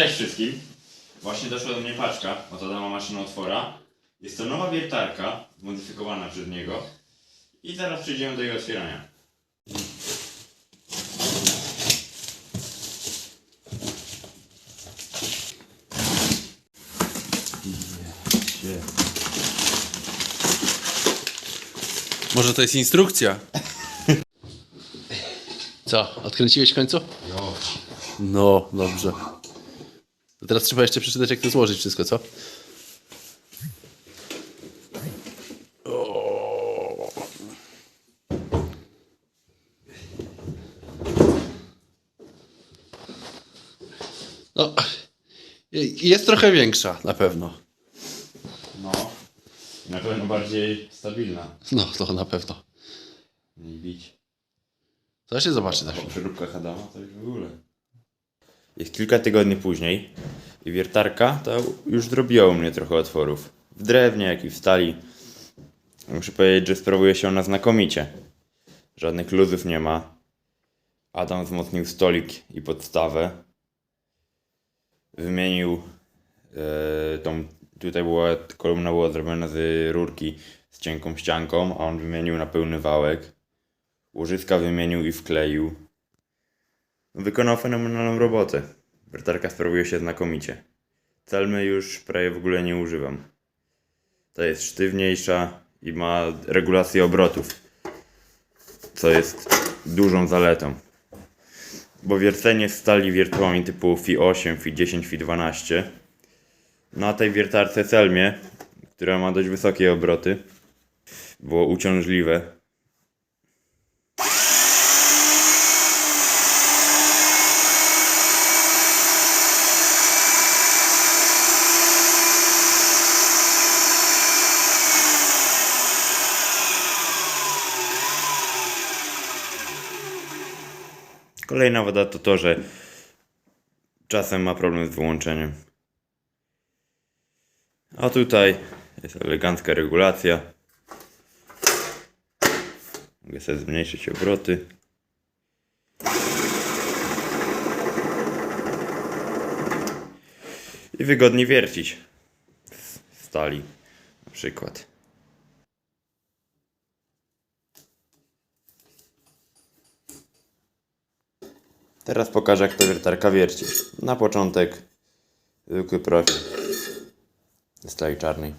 Cześć wszystkim. Właśnie doszła do mnie paczka od Adama Maszynotwora. Jest to nowa wiertarka, zmodyfikowana przez niego. I zaraz przejdziemy do jej otwierania. Może to jest instrukcja? Co, odkręciłeś w końcu? No, dobrze. To teraz trzeba jeszcze przeczytać, jak to złożyć wszystko, co? No, jest trochę większa, na pewno. No. Na pewno bardziej stabilna. No, to na pewno. Nie bić. To się zobaczy na Po chwilę. przeróbkach Adama to już w ogóle. Jest kilka tygodni później i wiertarka to już zrobiła u mnie trochę otworów. W drewnie, jak i w stali. Muszę powiedzieć, że sprawuje się ona znakomicie. Żadnych luzów nie ma. Adam wzmocnił stolik i podstawę. Wymienił e, tą, tutaj była, kolumna była zrobiona z rurki z cienką ścianką, a on wymienił na pełny wałek. Łożyska wymienił i wkleił. Wykonał fenomenalną robotę. Wiertarka sprawuje się znakomicie. Celmy już prawie w ogóle nie używam. Ta jest sztywniejsza i ma regulację obrotów, co jest dużą zaletą. Bo wiercenie stali wiertłami typu FI 8, FI 10, FI 12 na tej wiertarce Celmie, która ma dość wysokie obroty, było uciążliwe, Kolejna wada to to, że czasem ma problem z wyłączeniem. A tutaj jest elegancka regulacja. Mogę sobie zmniejszyć obroty. I wygodnie wiercić stali na przykład. Teraz pokażę jak ta wiertarka wierci. Na początek zwykły profil z tej czarnej.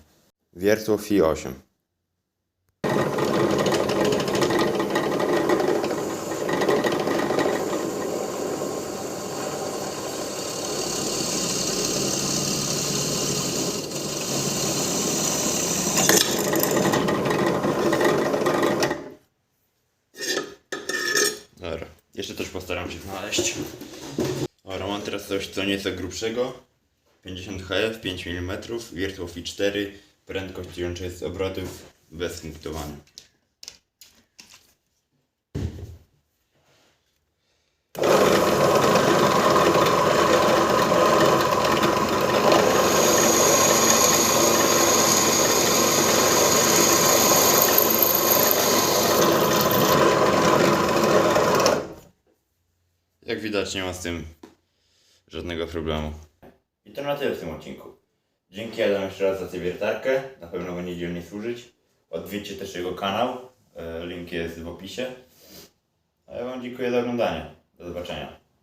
Wiertło FI8. Jeszcze też postaram się znaleźć. Dobra, mam teraz coś co nieco grubszego. 50 HF, 5 mm, wiertło FI 4, prędkość łączy z obrotów bez punktowania. Widać nie ma z tym żadnego problemu. I to na tyle w tym odcinku. Dzięki Adam jeszcze raz za tę. Na pewno będzie dzielnie służyć. Odwiedźcie też jego kanał. E, Link jest w opisie. A ja Wam dziękuję za oglądanie. Do zobaczenia.